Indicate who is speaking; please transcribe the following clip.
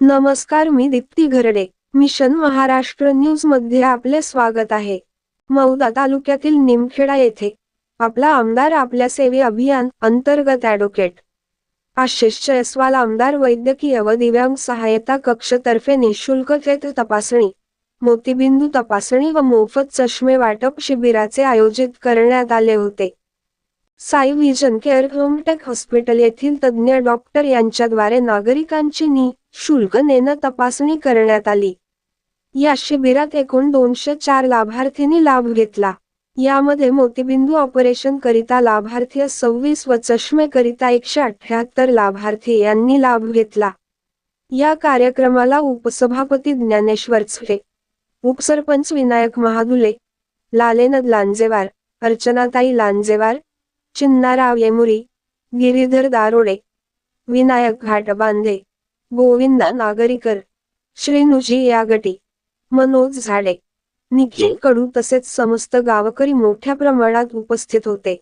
Speaker 1: नमस्कार मी दीप्ती घरडे. मिशन महाराष्ट्र न्यूजमध्ये आपले स्वागत आहे. मौदा तालुक्यातील निमखेडा येथे आपला आमदार आपल्या सेवे अभियान अंतर्गत ॲडव्होकेट आशिष जयस्वाल आमदार वैद्यकीय व दिव्यांग सहायता कक्षतर्फे निशुल्क थेट तपासणी मोतीबिंदू तपासणी व मोफत चष्मे वाटप शिबिराचे आयोजित करण्यात आले होते. Sai vision care Hometech hospital येथील तज्ज्ञ डॉक्टर यांच्याद्वारे नागरिकांची नि शुल्क नेणं तपासणी करण्यात आली. या शिबिरात एकूण दोनशे चार लाभार्थींनी लाभ घेतला. यामध्ये मोतीबिंदू ऑपरेशन करिता लाभार्थी सव्वीस व चष्मे करिता एकशे अठ्याहत्तर लाभार्थी यांनी लाभ घेतला. या कार्यक्रमाला उपसभापती ज्ञानेश्वर चुरे उपसरपंच विनायक महादुले लालेनद लांजेवार अर्चनाताई लांजेवार चिन्नाराव येमुरी गिरीधर दारोडे विनायक घाटबांधे गोविंदा नागरीकर श्रीनुजी यागटी मनोज झाडे. निखिल कडू तसेच समस्त गावकरी मोठ्या प्रमाणात उपस्थित होते.